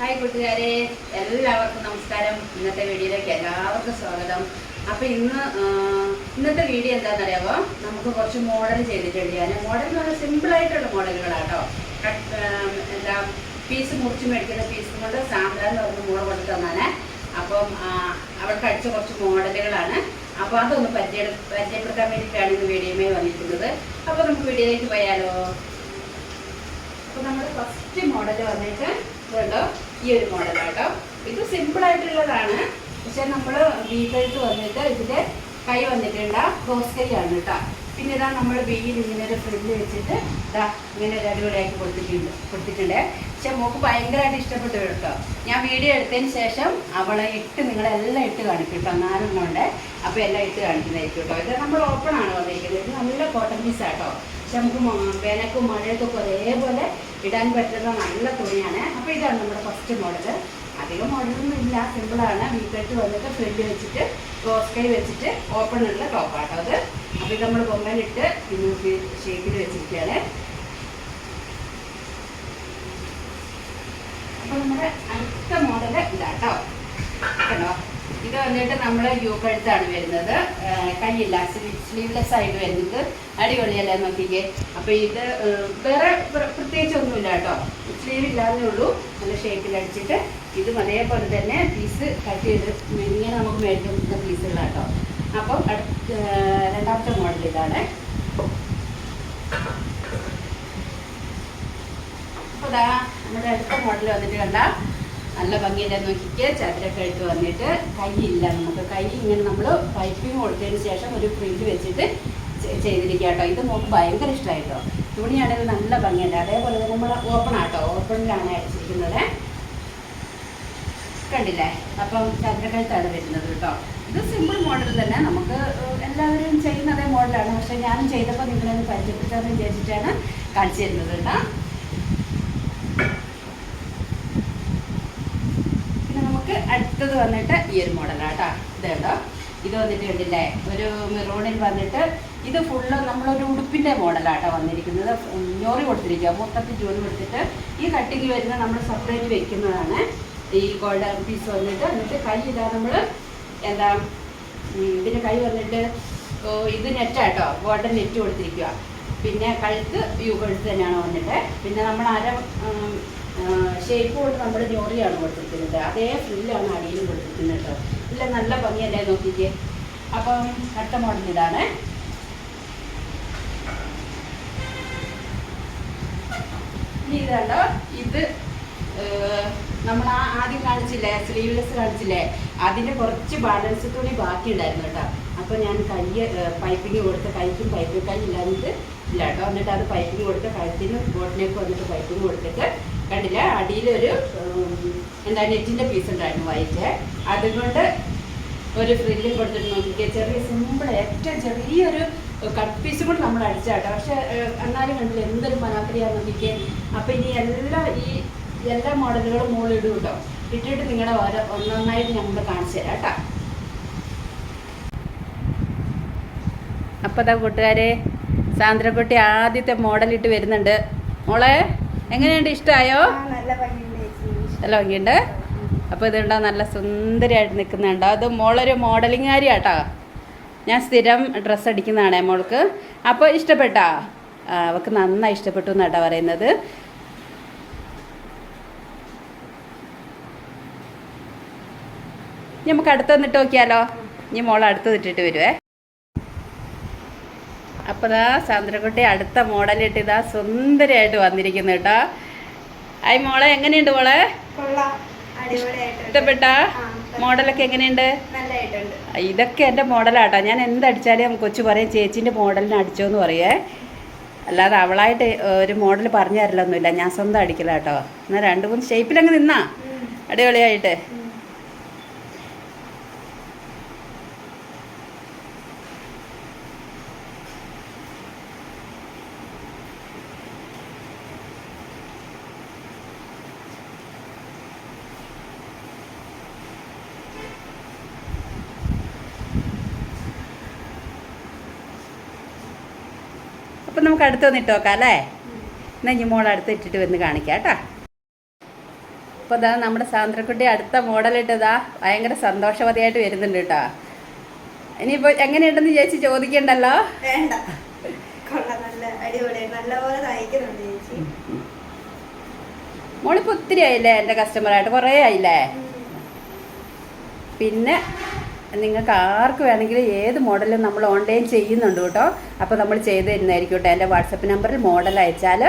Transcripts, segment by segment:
Hi കൂട്ടുകാരെ എല്ലാവർക്കും നമസ്കാരം. ഇന്നത്തെ വീഡിയോയിലേക്ക് എല്ലാവർക്കും സ്വാഗതം. അപ്പൊ ഇന്ന് ഇന്നത്തെ വീഡിയോ എന്താണെന്നറിയാമോ നമുക്ക് കുറച്ച് മോഡൽ ചെയ്തിട്ടുണ്ട് ഞാൻ മോഡൽ എന്ന് പറഞ്ഞാൽ സിമ്പിൾ ആയിട്ടുള്ള മോഡലുകളാട്ടോ എന്താ പീസ് മുറിച്ച് മേടിക്കുന്ന പീസ് കൊണ്ട് സാമ്പ്രാന്ന് പറഞ്ഞ മോൾ കൊണ്ട് തന്നാണ്. അപ്പം അവിടെ അടിച്ച കുറച്ച് മോഡലുകളാണ് അപ്പോൾ അതൊന്ന് പരിചയ പരിചയപ്പെടുത്താൻ വേണ്ടിയിട്ടാണ് ഇന്ന് വീഡിയോയുമായി വന്നിരിക്കുന്നത്. അപ്പോൾ നമുക്ക് വീഡിയോയിലേക്ക് പോയാലോ? അപ്പൊ നമ്മുടെ ഫസ്റ്റ് മോഡൽ വന്നിട്ട് ഇതുണ്ടോ? ഈ ഒരു മോഡലാട്ടോ. ഇത് സിമ്പിൾ ആയിട്ടുള്ളതാണ്. പക്ഷെ നമ്മൾ വീട്ടിലേക്ക് വന്നിട്ട് ഇതിന്റെ കൈ വന്നിട്ടുണ്ട് ക്രോസ് കൈ ആണ് കേട്ടോ പിന്നെ ഇതാ നമ്മൾ വെയിൽ ഇങ്ങനെ ഒരു ഫ്രിഡ്ജിൽ വെച്ചിട്ട് ഇതാ ഇങ്ങനെ ഒരു അടിപൊളിയാക്കി കൊടുത്തിട്ടുണ്ട് കൊടുത്തിട്ടുണ്ട് പക്ഷെ മോക്ക് ഭയങ്കരമായിട്ട് ഇഷ്ടപ്പെട്ടു കേട്ടോ. ഞാൻ വീഡിയോ എടുത്തതിന് ശേഷം അവളെ ഇട്ട് നിങ്ങളെല്ലാം ഇട്ട് കാണിക്കും കേട്ടോ നാലെണ്ണമുണ്ട്. അപ്പോൾ എല്ലാം ഇട്ട് കാണിക്കുന്നതായിരിക്കും കേട്ടോ. ഇത് നമ്മൾ ഓപ്പൺ ആണ് വന്നിരിക്കുന്നത്. ഇത് നല്ല കോട്ടൺ പീസാട്ടോ പക്ഷെ നമുക്ക് വേനക്കും മഴയൊക്കെ ഒരേപോലെ ഇടാൻ പറ്റുന്ന നല്ല തുണിയാണ്. അപ്പോൾ ഇതാണ് നമ്മുടെ ഫസ്റ്റ് മോഡൽ അധികം മോഡലൊന്നും ഇല്ല സിമ്പിളാണ് വീക്കെട്ട് വന്നിട്ട് ഫ്രിഡ് വെച്ചിട്ട് ക്രോസ് കൈ വെച്ചിട്ട് ഓപ്പൺ ഉള്ള ടോപ്പാട്ടോ അത്. അപ്പോൾ ഇത് നമ്മൾ പൊങ്ങലിട്ട് ഷേപ്പിൽ വെച്ചിരിക്കുകയാണ് അപ്പോൾ നമ്മുടെ അടുത്ത മോഡൽ ഇതാട്ടോ. കേട്ടോ ഇത് വന്നിട്ട് നമ്മൾ യു കഴുത്താണ് വരുന്നത്. കയ്യില്ല. സ്ലീവ്ലെസ് ആയിട്ട് വരുന്നത്. അടിപൊളിയല്ലേ നോക്കിക്കേ? അപ്പോൾ ഇത് വേറെ പ്രത്യേകിച്ചൊന്നുമില്ല കേട്ടോ. സ്ലീവ് ഇല്ലാതെ ഉള്ളൂ. നല്ല ഷേപ്പിൽ അടിച്ചിട്ട് ഇതും അതേപോലെ തന്നെ പീസ് കട്ട് ചെയ്ത് ഇങ്ങനെ നമുക്ക് മേടിക്കുന്ന പീസുകളാട്ടോ അപ്പം അടുത്ത ആ, രണ്ടാമത്തെ മോഡൽ ഇതാണ്. അപ്പോൾ ഇതാ നമ്മുടെ അടുത്ത മോഡൽ വന്നിട്ട് കണ്ട നല്ല ഭംഗിയിലെ നോക്കിക്ക്. ചതുരൊക്കെ എടുത്ത് വന്നിട്ട് കൈയില്ല നമുക്ക്. കൈ ഇങ്ങനെ നമ്മൾ പൈപ്പിങ് കൊടുത്തതിന് ശേഷം ഒരു പ്രിന്റ് വെച്ചിട്ട് ചെയ്തിരിക്കുക കേട്ടോ ഇത് നമുക്ക് ഭയങ്കര ഇഷ്ടമായിട്ടോ തുണിയാണെങ്കിൽ നല്ല ഭംഗിയുണ്ട്. അതേപോലെ തന്നെ നമ്മൾ ഓപ്പൺ ആട്ടോ. ഓപ്പണിലാണ് അടിച്ചിരിക്കുന്നത് കണ്ടില്ലേ? അപ്പം ചതുരക്കഴുത്താണ് വരുന്നത് കേട്ടോ. ഇത് സിമ്പിൾ മോഡൽ തന്നെ. നമുക്ക് എല്ലാവരും ചെയ്യുന്ന അതേ മോഡലാണ് പക്ഷെ ഞാനും ചെയ്തപ്പോൾ നിങ്ങളൊന്ന് പരിചയപ്പെടുത്താമെന്ന് വിചാരിച്ചിട്ടാണ് കാണിച്ചു തരുന്നത് കേട്ടോ. പിന്നെ നമുക്ക് അടുത്തത് വന്നിട്ട് ഈ ഒരു മോഡലാട്ടോ ഇതേട്ടോ ഇത് വന്നിട്ട് കണ്ടില്ലേ? ഒരു മെറൂണിൽ വന്നിട്ട് ഇത് ഫുള്ള് നമ്മളൊരു ഉടുപ്പിന്റെ മോഡലാട്ടോ വന്നിരിക്കുന്നത്. ഞോറി കൊടുത്തിരിക്കുക മൊത്തത്തിൽ ജോലി കൊടുത്തിട്ട് ഈ കട്ടിങ് വരുന്ന നമ്മൾ സെപ്പറേറ്റ് വെക്കുന്നതാണ്. ഈ ഗോൾഡൻ പീസ് വന്നിട്ട് എന്നിട്ട് കൈ നമ്മൾ എന്താ ഇതിന്റെ കൈ വന്നിട്ട് ഇത് നെറ്റാട്ടോ ഗോൾഡൻ നെറ്റ് കൊടുത്തിരിക്കുക പിന്നെ കഴുത്ത് യു കഴുത്ത് തന്നെയാണ് വന്നിട്ട്. പിന്നെ നമ്മൾ അര ഷേപ്പ് കൊണ്ട് നമ്മൾ ഞോറിയാണ് കൊടുത്തിരിക്കുന്നത്. അതേ ഫ്രില്ലാണ് അടിയിലും കൊടുത്തിരിക്കുന്നത് കേട്ടോ. ഇല്ല നല്ല ഭംഗിയല്ലേ നോക്കിക്കേ. അപ്പം അടുത്ത മോഡൽ ഇതാണ്. ഇനി ഇത് നമ്മൾ ആ ആദ്യം കാണിച്ചില്ലേ സ്ലീവ്ലെസ് കാണിച്ചില്ലേ? അതിന്റെ കുറച്ച് ബാലൻസ് തുണി ബാക്കി ഉണ്ടായിരുന്നു കേട്ടോ. അപ്പോൾ ഞാൻ കൈ പൈപ്പിങ് കൊടുത്ത് കൈക്കും പൈപ്പിംഗ് കൈ ഇല്ലാഞ്ഞിട്ട് ഇല്ല കേട്ടോ എന്നിട്ട് അത് പൈപ്പിങ് കൊടുത്ത് കഴുത്തിന് ബോട്ടിലേക്ക് വന്നിട്ട് പൈപ്പിങ് കൊടുത്തിട്ട് കണ്ടില്ല അടിയിലൊരു എന്താ നെറ്റിന്റെ പീസ് ഉണ്ടായിരുന്നു വൈറ്റ് അതുകൊണ്ട് ഒരു ഫ്രില്ലും കൊടുത്തിട്ട് നോക്കിക്കുക ചെറിയ സിമ്പിൾ ഏറ്റവും ചെറിയൊരു കട്ട് പീസ് കൂടി നമ്മൾ അടിച്ചാട്ടോ പക്ഷെ എന്നാലും കണ്ടില്ല എന്തൊരു മനാക്രിയാന്ന് നോക്കിക്കേ. അപ്പം ഇനി എല്ലാ ഈ എല്ലാ മോഡലുകളും മുകളിൽ ഇടും കേട്ടോ. ഇട്ടിട്ട് നിങ്ങളുടെ ഓരോ ഒന്നൊന്നായിട്ട് ഞങ്ങൾ കാണിച്ചു തരാം കേട്ടോ. അപ്പോൾ അതാ കൂട്ടുകാരെ സാന്ദ്രപ്പെട്ടി ആദ്യത്തെ മോഡലിട്ട് വരുന്നുണ്ട്. മോളെ എങ്ങനെയുണ്ട്? ഇഷ്ടമായോ ആ, നല്ല ഭംഗിയുണ്ട് അപ്പൊ നല്ല ഭംഗിയുണ്ട്. അപ്പോൾ ഇതുണ്ടോ നല്ല സുന്ദരിയായിട്ട് നിൽക്കുന്നുണ്ടോ അത് മോളൊരു മോഡലിംഗ് കാര്യാട്ടോ ഞാൻ സ്ഥിരം ഡ്രസ്സ് അടിക്കുന്നതാണ് മോൾക്ക്. അപ്പോൾ ഇഷ്ടപ്പെട്ടാ? അവൾക്ക് നന്നായി ഇഷ്ടപ്പെട്ടു എന്നാട്ടാ പറയുന്നത്. നമുക്ക് അടുത്ത് നിന്നിട്ട് നോക്കിയാലോ? ഇനി മോൾ അടുത്ത് ഇട്ടിട്ട് വരുവേ. അപ്പോൾ ദാ സാന്ദ്രക്കുട്ടി അടുത്ത മോഡലിട്ട് ഇതാ സുന്ദരമായിട്ട് വന്നിരിക്കുന്നു കേട്ടോ ആയി മോളെ എങ്ങനെയുണ്ട് മോളെ? ഇഷ്ടപ്പെട്ടാ? മോഡലൊക്കെ എങ്ങനെയുണ്ട്? ഇതൊക്കെ എന്റെ മോഡലാട്ടോ. ഞാൻ എന്തടിച്ചാലും കൊച്ചു പറയും ചേച്ചീന്റെ മോഡലിന് അടിച്ചോന്ന് പറയേ. അല്ലാതെ അവളായിട്ട് ഒരു മോഡൽ പറഞ്ഞു തരലൊന്നുമില്ല. ഞാൻ സ്വന്തം അടിക്കലാട്ടോ. എന്നാൽ രണ്ട് മൂന്ന് ഷേപ്പിലങ്ങ് നിന്നാ. അടിപൊളിയായിട്ട്. അപ്പം നമുക്ക് അടുത്തൊന്ന് ഇട്ട് നോക്കാം അല്ലേ? എന്നാൽ ഇനി മോൾ അടുത്ത് ഇട്ടിട്ട് വന്ന് കാണിക്കാം കേട്ടോ. അപ്പോൾ ഇതാ നമ്മുടെ സാന്ദ്രക്കുട്ടി അടുത്ത മോഡലിട്ടതാ ഭയങ്കര സന്തോഷവതിയായിട്ട് വരുന്നുണ്ട് കേട്ടോ. ഇനിയിപ്പോൾ എങ്ങനെയുണ്ടെന്ന് ചേച്ചി ചോദിക്കണ്ടല്ലോ? വേണ്ട. നല്ല നല്ലപോലെ തയ്ക്കുന്നുണ്ട് ചേച്ചി. മോളിപ്പോൾ ഒത്തിരി ആയില്ലേ എന്റെ കസ്റ്റമറായിട്ട് കുറേ ആയില്ലേ? പിന്നെ നിങ്ങൾക്ക് ആർക്ക് വേണമെങ്കിലും ഏത് മോഡലും നമ്മൾ ഓൺലൈൻ ചെയ്യുന്നുണ്ട് കേട്ടോ. അപ്പോൾ നമ്മൾ ചെയ്ത് തരുന്നതായിരിക്കും കേട്ടോ. എന്റെ വാട്സപ്പ് നമ്പറിൽ മോഡൽ അയച്ചാൽ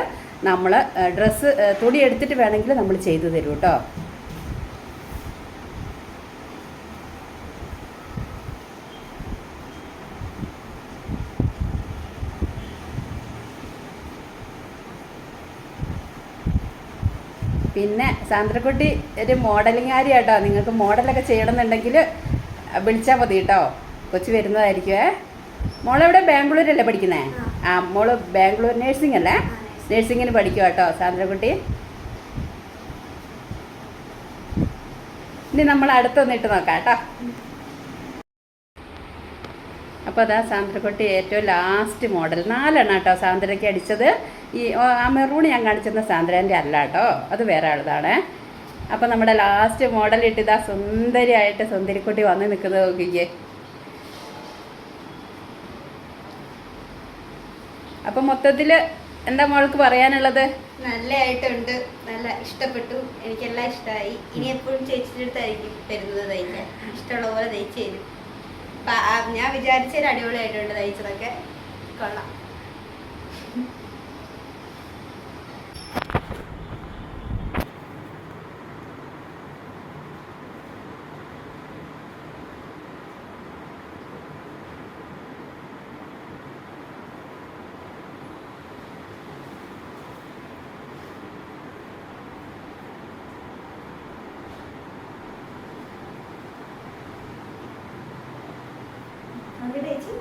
നമ്മൾ ഡ്രസ്സ് തുണി എടുത്തിട്ട് വേണമെങ്കിൽ നമ്മൾ ചെയ്തു തരും കേട്ടോ. പിന്നെ സാന്ദ്രക്കുട്ടി ഒരു മോഡലിംഗ് കാര്യാട്ടോ. നിങ്ങൾക്ക് മോഡലൊക്കെ ചെയ്യണമെന്നുണ്ടെങ്കിൽ വിളിച്ചാൽ മതി കേട്ടോ. കൊച്ചു വരുന്നതായിരിക്കുമേ മോളെവിടെ ബാംഗ്ലൂരല്ലേ പഠിക്കുന്നേ? ആ. മോൾ ബാംഗ്ലൂർ നേഴ്സിംഗ് അല്ലേ? നേഴ്സിങ്ങിന് പഠിക്കുക കേട്ടോ സാന്ദ്രകുട്ടി ഇനി നമ്മൾ അടുത്തൊന്നിട്ട് നോക്കാം കേട്ടോ. അപ്പോൾ അതാ സാന്ദ്രക്കുട്ടി ഏറ്റവും ലാസ്റ്റ് മോഡൽ നാലെണ്ണം കേട്ടോ സാന്ദ്രയ്ക്ക് അടിച്ചത്. ഈ ആ മെറൂൺ ഞാൻ കാണിച്ചിരുന്ന സാന്ദ്രേന്റെ അല്ല കേട്ടോ. അത് വേറെ ആളതാണ്. അപ്പോൾ നമ്മുടെ ലാസ്റ്റ് മോഡൽ ഇട്ട് ഇതാ സുന്ദരിയായിട്ട് സുന്ദരിക്കുട്ടി വന്ന് നിൽക്കുന്നത് നോക്കിക്കേ. അപ്പം മൊത്തത്തിൽ എന്താ മോൾക്ക് പറയാനുള്ളത്? നല്ലതായിട്ടുണ്ട് നല്ല ഇഷ്ടപ്പെട്ടു. എനിക്കെല്ലാം ഇഷ്ടമായി. ഇനി എപ്പോഴും ചേച്ചിയുടെ അടുത്തായിരിക്കും തരുന്നത് തയ്ക്കാൻ. ഇഷ്ടമുള്ള പോലെ തയ്ച്ച് തരും. ഞാൻ വിചാരിച്ചൊരു അടിപൊളിയായിട്ടുണ്ട് തയ്ച്ചതൊക്കെ. കൊള്ളാം. നമുക്ക്